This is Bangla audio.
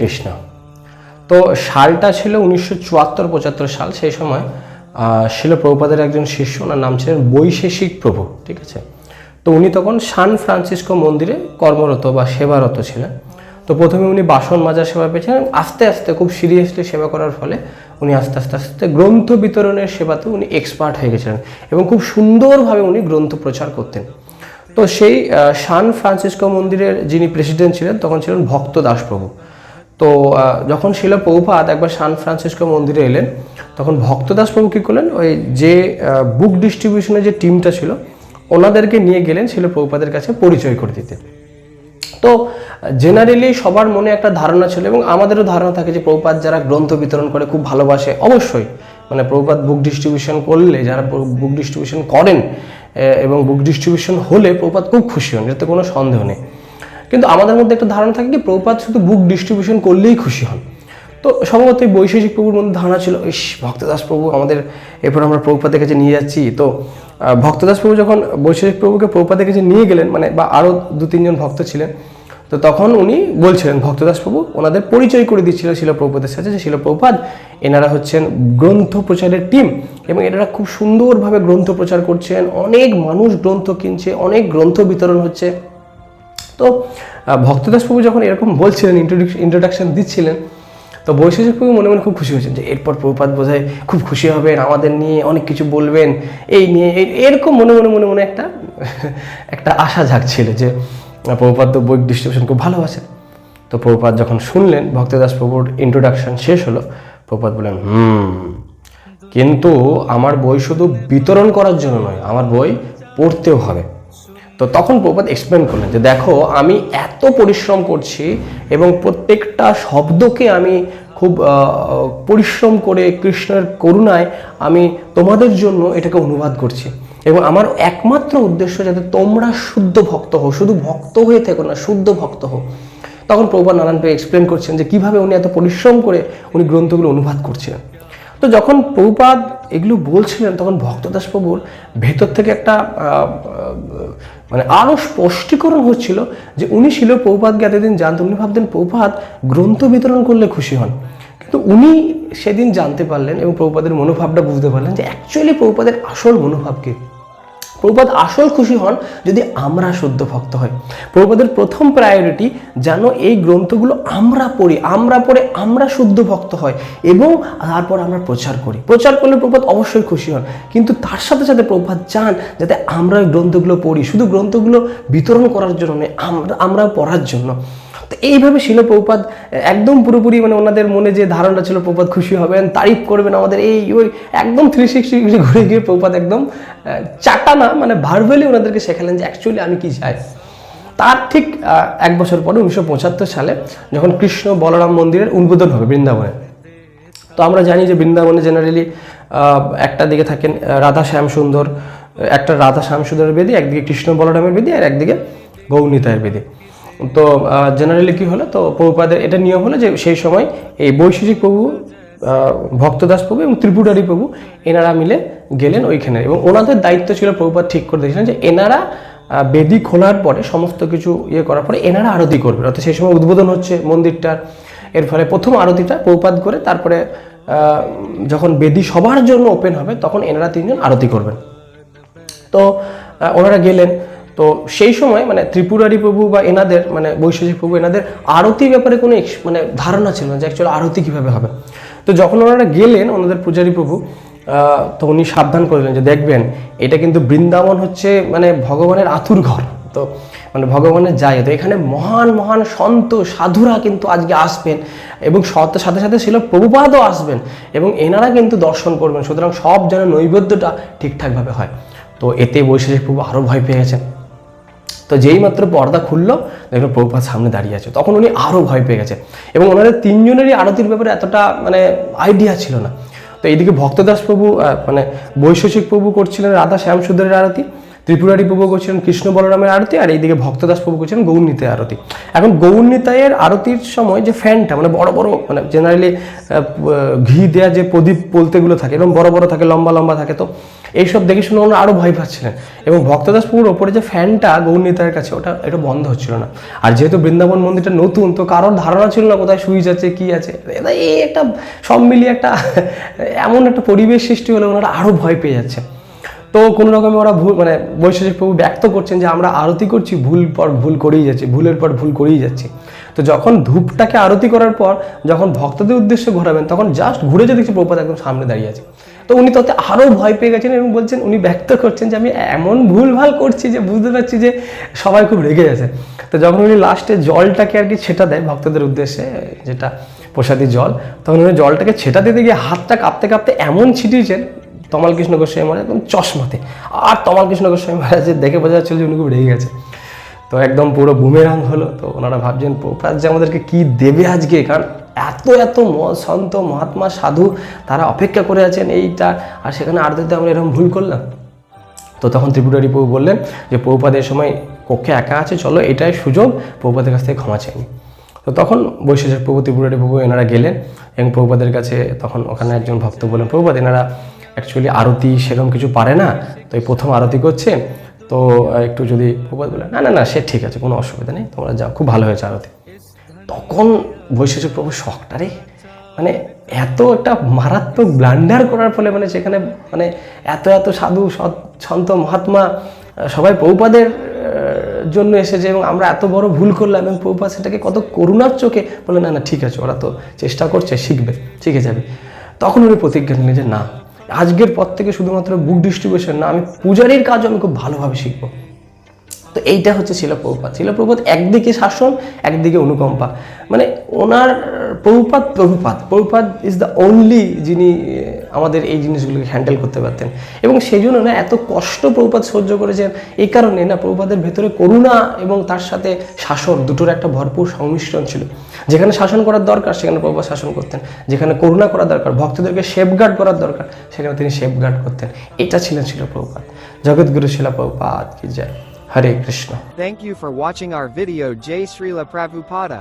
কৃষ্ণ। তো সালটা ছিল উনিশশো চুয়াত্তর পঁচাত্তর সাল, সেই সময় শিল প্রভুপাদের একজন শিষ্য, ওনার নাম ছিলেন বৈশেষিক প্রভু, ঠিক আছে? তো উনি তখন সান ফ্রান্সিসকো মন্দিরে কর্মরত বা সেবারত ছিলেন। তো প্রথমে উনি বাসন মাজার সেবা পেয়েছিলেন, আস্তে আস্তে, খুব সিরিয়াসলি সেবা করার ফলে উনি আস্তে আস্তে আস্তে গ্রন্থ বিতরণের সেবাতে উনি এক্সপার্ট হয়ে গেছিলেন এবং খুব সুন্দরভাবে উনি গ্রন্থ প্রচার করতেন। তো সেই সান ফ্রান্সিসকো মন্দিরের যিনি প্রেসিডেন্ট ছিলেন, তখন ছিলেন ভক্ত দাসপ্রভু তো যখন শিল প্রভুপাত একবার সান ফ্রান্সিসকো মন্দিরে এলেন, তখন ভক্তদাস প্রভু কী করলেন? ওই যে বুক ডিস্ট্রিবিউশনের যে টিমটা ছিল, ওনাদেরকে নিয়ে গেলেন শিল প্রভুপাদের কাছে পরিচয় করে দিতে। তো জেনারেলি সবার মনে একটা ধারণা ছিল এবং আমাদেরও ধারণা থাকে যে প্রভুপাত যারা গ্রন্থ বিতরণ করে খুব ভালোবাসে, অবশ্যই। মানে প্রভুপাত বুক ডিস্ট্রিবিউশন করলে, যারা বুক ডিস্ট্রিবিউশন করেন এবং বুক ডিস্ট্রিবিউশন হলে প্রভুপাত খুব খুশি হন এতে কোনো সন্দেহ নেই। কিন্তু আমাদের মধ্যে একটা ধারণা থাকে কি, প্রভুপাত শুধু বুক ডিস্ট্রিবিউশন করলেই খুশি হন। তো সম্ভবত এই বৈশেষিক প্রভুর মধ্যে ধারণা ছিল, ইস, ভক্তদাস প্রভু আমাদের, এরপর আমরা প্রভুপাদের কাছে নিয়ে যাচ্ছি। তো ভক্তদাস প্রভু যখন বৈশেষিক প্রভুকে প্রভুপাদের কাছে নিয়ে গেলেন মানে বা আরও দু, তিনজন ভক্ত ছিলেন, তো তখন উনি বলছিলেন, ভক্তদাস প্রভু ওনাদের পরিচয় করে দিচ্ছিল শিল প্রভুপাদের সাথে যে শিল প্রভুপাদ এনারা হচ্ছেন গ্রন্থ প্রচারের টিম এবং এনারা খুব সুন্দরভাবে গ্রন্থ প্রচার করছেন। অনেক মানুষ গ্রন্থ কিনছে, অনেক গ্রন্থ বিতরণ হচ্ছে। তো ভক্তদাস প্রভু যখন এরকম বলছিলেন ইন্ট্রোডাকশন দিচ্ছিলেন, তো বৈশেষিক প্রভু মনে মনে খুব খুশি হয়েছেন যে এরপর প্রভুপাত বোধহয় খুব খুশি হবেন, আমাদের নিয়ে অনেক কিছু বলবেন, এই নিয়ে এরকম মনে মনে মনে মনে একটা একটা আশা জাগছিল যে প্রভুপাত তো বই ডিস্ট্রিবিউশন খুব ভালোবাসেন। তো প্রভুপাত যখন শুনলেন ভক্তদাস প্রভুর ইন্ট্রোডাকশন শেষ হলো প্রভুপাত বললেন, হুম, কিন্তু আমার বই শুধু বিতরণ করার জন্য নয়, আমার বই পড়তেও হবে। তো তখন প্রপাত এক্সপ্লেন করলেন যে দেখো, আমি এত পরিশ্রম করছি এবং প্রত্যেকটা শব্দকে আমি খুব পরিশ্রম করে কৃষ্ণের করুণায় আমি তোমাদের জন্য এটাকে অনুবাদ করছি। এবং আমার একমাত্র উদ্দেশ্য যাতে তোমরা শুদ্ধ ভক্ত হও, শুধু ভক্ত হয়ে থেকো না, শুদ্ধ ভক্ত হও। তখন প্রভা নারায়ণভাবে এক্সপ্লেন করছেন যে কীভাবে উনি এত পরিশ্রম করে উনি গ্রন্থগুলো অনুবাদ করছিলেন। তো যখন প্রভুপাদ এগুলো বলছিলেন, তখন ভক্তদাস প্রভুর ভেতর থেকে একটা মানে আরও স্পষ্টীকরণ হচ্ছিল যে উনি ছিল প্রভুপাদকে এতদিন জানতেন উনি ভাবতেন প্রভুপাদ গ্রন্থ বিতরণ করলে খুশি হন। কিন্তু উনি সেদিন জানতে পারলেন এবং প্রভুপাদের মনোভাবটা বুঝতে পারলেন যে অ্যাকচুয়ালি প্রভুপাদের আসল মনোভাব কি? প্রভুপাদ আসল খুশি হন যদি আমরা শুদ্ধ ভক্ত হই। প্রভুপাদের প্রথম প্রায়োরিটি যেন এই গ্রন্থগুলো আমরা পড়ি, আমরা পড়ে আমরা শুদ্ধ ভক্ত হয় এবং তারপর আমরা প্রচার করি। প্রচার করলে প্রভুপাদ অবশ্যই খুশি হন। কিন্তু তার সাথে সাথে প্রভুপাদ চান যাতে আমরা গ্রন্থগুলো পড়ি। শুধু গ্রন্থগুলো বিতরণ করার জন্য নয়, আমরা আমরা পড়ার জন্য। তো এইভাবে ছিল প্রপাত একদম পুরোপুরি মানে ওনাদের মনে যে ধারণা ছিল প্রপাত খুশি হবেন, তারিফ করবেন আমাদের এই, ওই একদম থ্রি সিক্সটি ডিগ্রি ঘুরে গিয়ে প্রপাত একদম চাটা না মানে ভার্বালি ওনাদেরকে শেখালেন যে অ্যাকচুয়ালি আমি কি চাই। তার ঠিক এক বছর পরে উনিশশো পঁচাত্তর সালে যখন কৃষ্ণ বলরাম মন্দিরের উদ্বোধন হবে বৃন্দাবনে। তো আমরা জানি যে বৃন্দাবনে জেনারেলি একটা দিকে থাকেন রাধা শ্যাম সুন্দর একটা রাধা শ্যাম সুন্দরের বেদি, একদিকে কৃষ্ণ বলরামের বেদি, আর একদিকে গৌনিতায়ের বেদি। তো জেনারেলি কি হলো, তো প্রভুপাদের এটা নিয়ম হলো যে সেই সময় এই বৈশেষিক প্রভু ভক্তদাস প্রভু এবং ত্রিপুরারি প্রভু, এনারা মিলে গেলেন ওইখানে। এবং ওনাদের দায়িত্ব ছিল প্রভুপাদ ঠিক করে দিয়েছিলেন যে এনারা বেদি খোলার পরে সমস্ত কিছু ইয়ে করার পরে এনারা আরতি করবেন। অর্থাৎ সেই সময় উদ্বোধন হচ্ছে মন্দিরটার এর ফলে প্রথম আরতিটা প্রভুপাত করে তারপরে যখন বেদি সবার জন্য ওপেন হবে, তখন এনারা তিনজন আরতি করবেন। তো ওনারা গেলেন। তো সেই সময় মানে ত্রিপুরারি প্রভু বা এনাদের মানে বৈশ্বজিক প্রভু এনাদের আরতি ব্যাপারে কোনো মানে ধারণা ছিল না যে অ্যাকচুয়ালি আরতি কীভাবে হবে। তো যখন ওনারা গেলেন, ওনাদের পূজারী প্রভু তো উনি সাবধান করলেন যে দেখবেন, এটা কিন্তু বৃন্দাবন হচ্ছে মানে ভগবানের আতুর ঘর। তো মানে ভগবানের জায়গা তো এখানে মহান মহান সন্ত, সাধুরা কিন্তু আজকে আসবেন এবং সাথে সাথে ছিল প্রভুপাদও আসবেন এবং এনারা কিন্তু দর্শন করবেন। সুতরাং সব যেন নৈবেদ্যটা ঠিকঠাকভাবে হয়। তো এতে বৈশেষিক প্রভু আরও ভয় পেয়ে গেছেন। তো যেই মাত্র পর্দা খুললো, দেখল প্রভুপাত সামনে দাঁড়িয়ে আছে। তখন উনি আরও ভয় পেয়ে গেছে। এবং ওনাদের তিনজনেরই আরতির ব্যাপারে এতটা মানে আইডিয়া ছিল না। তো এইদিকে ভক্তদাস প্রভু মানে বৈশেষিক প্রভু করছিলেন রাধা শ্যাম সুন্দরের আরতি। ত্রিপুরারি প্রভু করছিলেন কৃষ্ণ বলরামের আরতি আর এইদিকে ভক্তদাস প্রভু করছিলেন গৌরনীতায় আরতি। এখন গৌরনীতায়ের আরতির সময় যে ফ্যানটা মানে বড় বড় মানে জেনারেলি ঘি দেওয়া যে প্রদীপ বলতেগুলো থাকে এরকম বড় বড় থাকে, লম্বা লম্বা থাকে, তো এইসব দেখে শুনে ওনারা আরও ভয় পাচ্ছিলেন। এবং ভক্তদাস প্রভুর ওপরে যে ফ্যানটা গৌরনীতায়ের কাছে, ওটা, এটা বন্ধ হচ্ছিল না। আর যেহেতু বৃন্দাবন মন্দিরটা নতুন, তো কারোর ধারণা ছিল না কোথায় সুইচ আছে, কি আছে। এই একটা, সব মিলিয়ে একটা, এমন একটা পরিবেশ সৃষ্টি হলে ওনারা আরও ভয় পেয়ে যাচ্ছে। তো কোনো রকমে ওরা ভুল মানে বৈশ্বজিৎ প্রভু ব্যক্ত করছেন যে আমরা আরতি করছি, ভুল পর ভুল করেই যাচ্ছি, ভুলের পর ভুল করেই যাচ্ছি। তো যখন ধূপটাকে আরতি করার পর, যখন ভক্তদের উদ্দেশ্যে ঘোরাবেন, তখন জাস্ট ঘুরে যে দেখছি প্রপাত একদম সামনে দাঁড়িয়ে আছে। তো উনি তাতে আরও ভয় পেয়ে গেছেন এবং বলছেন, উনি ব্যক্ত করছেন যে আমি এমন ভুলভাল করছি যে বুঝতে পারছি যে সবাই খুব রেগে গেছে। তো যখন উনি লাস্টে জলটাকে আর কি ছেটা দেয় ভক্তদের উদ্দেশ্যে, যেটা প্রসাদী জল, তখন উনি জলটাকে ছেটা দিতে গিয়ে হাতটা কাঁপতে কাঁপতে এমন ছিটিয়েছেন তমাল কৃষ্ণ গোস্বামী মহারাজ একদম চশমাতে। আর তমাল কৃষ্ণ গোস্বামী মহারাজের দেখে বোঝা যাচ্ছিল যে উনি খুব রেগে গেছে। তো একদম পুরো বুমেরাং হলো, তো ওনারা ভাবছেন প্রপাত যে আমাদেরকে কি দেবে আজকে? কারণ এত এত সন্ত, মহাত্মা, সাধু তারা অপেক্ষা করে আছেন এইটা, আর সেখানে আর্ধতে আমরা এরকম ভুল করলাম। তো তখন ত্রিপুরারি প্রভু বললেন যে প্রভুপাদের সময় কক্ষে একা আছে, চলো এটাই সুযোগ প্রভুপাদের কাছ থেকে ক্ষমা চাইনি তো তখন বৈশেষের প্রভু, ত্রিপুরারি প্রভু এনারা গেলেন এবং প্রভুপাদের কাছে তখন ওখানে একজন ভক্ত বললেন প্রভুপাদ এনারা অ্যাকচুয়ালি আরতি সেরকম কিছু পারে না, তো এই প্রথম আরতি করছে, তো একটু যদি প্রভুপাদ বলে, না না না, সে ঠিক আছে, কোনো অসুবিধা নেই, তোমরা যাও, খুব ভালো হয়েছে আরতি। তখন বৈশেষিক প্রভু শখটা রে মানে এত একটা মারাত্মক ব্লান্ডার করার ফলে মানে সেখানে মানে এত এত সাধু সন্ত মহাত্মা সবাই পৌপাদের জন্য এসেছে এবং আমরা এত বড় ভুল করলাম এবং পৌপা সেটাকে কত করুণার চোখে বলে না না, ঠিক আছে, ওরা তো চেষ্টা করছে, শিখবে, শিখে যাবে। তখন উনি প্রতিজ্ঞা নিলেন যে, না আজকের পর থেকে শুধুমাত্র বুক ডিস্ট্রিবিউশন না, আমি পূজারির কাজও আমি খুব ভালোভাবে শিখব। তো এইটা হচ্ছে শিলপ্রভুপাত শিলপ্রভুপাত একদিকে শাসন, একদিকে অনুকম্পা। মানে ওনার Prabhupad Prabhupad. Prabhupad is the only যিনি আমাদের এই জিনিসগুলোকে হ্যান্ডেল করতে পারতেন। এবং সেই জন্য না এত কষ্ট প্রভুপাত সহ্য করেছেন। এই কারণে না প্রভুপাদের ভেতরে করুণা এবং তার সাথে শাসন দুটোর একটা ভরপুর সংমিশ্রণ ছিল। যেখানে শাসন করার দরকার, সেখানে প্রভুপাত শাসন করতেন। যেখানে করুণা করা দরকার, ভক্তদেরকে সেফগার্ড করার দরকার, সেখানে তিনি সেফগার্ড করতেন। এটা ছিলেন শিলপ্রভুপাত জগৎগুরু শিলপ্রভুপাত কি জয়। Hare Krishna. Thank you for watching our video, Jai Srila Prabhupada.